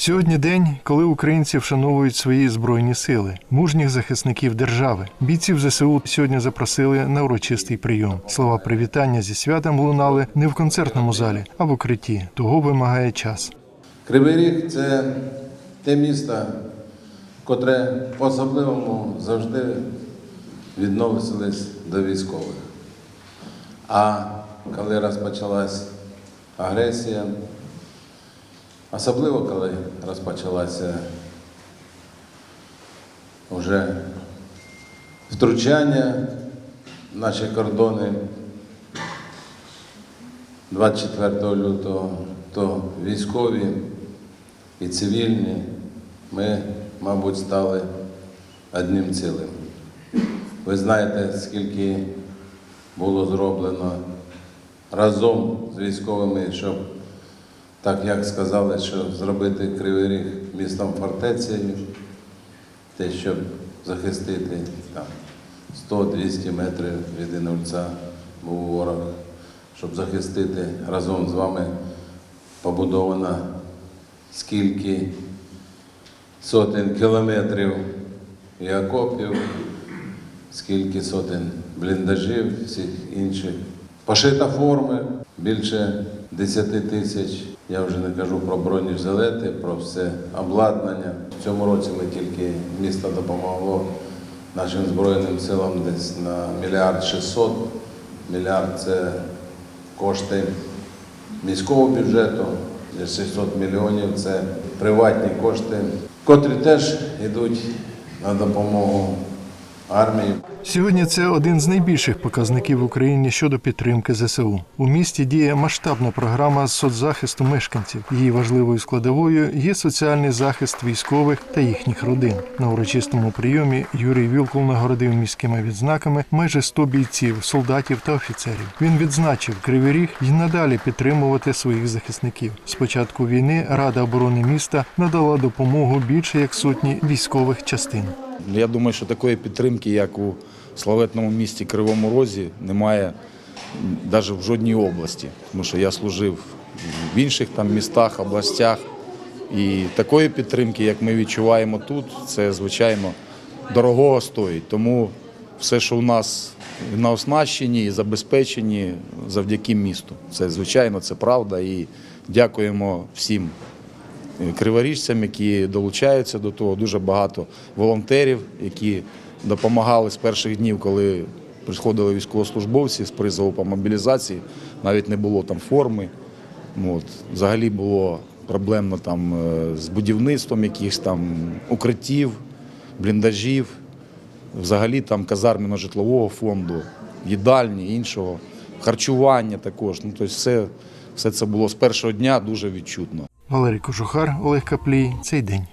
Сьогодні день, коли українці вшановують свої збройні сили, мужніх захисників держави. Бійців ЗСУ сьогодні запросили на урочистий прийом. Слова привітання зі святом лунали не в концертному залі, а в укритті. Того вимагає час. Кривий Ріг це те місто, котре по-особливому завжди відносились до військових. А коли розпочалась агресія, особливо коли розпочалося вже втручання в наші кордони 24 лютого, то військові і цивільні ми, мабуть, стали одним цілим. Ви знаєте, скільки було зроблено разом з військовими, щоб, так як сказали, що зробити Кривий Ріг містом фортецею, те, щоб захистити там 100-200 метрів від Інульця був ворог, щоб захистити разом з вами побудовано скільки сотень кілометрів і окопів, скільки сотень бліндажів, всіх інших. Пошита форми більше 10 тисяч. Я вже не кажу про бронежилети, про все обладнання. В цьому році ми тільки місто допомогло нашим Збройним силам десь на мільярд 600. Мільярд це кошти міського бюджету, 600 мільйонів це приватні кошти, котрі теж йдуть на допомогу армії. Сьогодні це один з найбільших показників в Україні щодо підтримки ЗСУ. У місті діє масштабна програма з соцзахисту мешканців. Її важливою складовою є соціальний захист військових та їхніх родин. На урочистому прийомі Юрій Вілкул нагородив міськими відзнаками майже 100 бійців, солдатів та офіцерів. Він відзначив Кривий Ріг і надалі підтримувати своїх захисників. З початку війни Рада оборони міста надала допомогу більше як сотні військових частин. Я думаю, що такої підтримки, як у славетному місті Кривому Розі, немає навіть в жодній області. Тому що я служив в інших там містах, областях. І такої підтримки, як ми відчуваємо тут, це звичайно дорогого стоїть. Тому все, що у нас на оснащенні і забезпечені завдяки місту. Це звичайно, це правда. І дякуємо всім криворіжцям, які долучаються до того. Дуже багато волонтерів, які допомагали з перших днів, коли приходили військовослужбовці з призову по мобілізації. Навіть не було там форми. Ну, От. Взагалі було проблемно там е, з будівництвом якихось там укриттів, бліндажів, взагалі там казарменно-житлового фонду, їдальні, іншого, харчування також. Ну, тобто все, все це було з першого дня дуже відчутно. Валерій Кожухар, Олег Каплій. Цей день.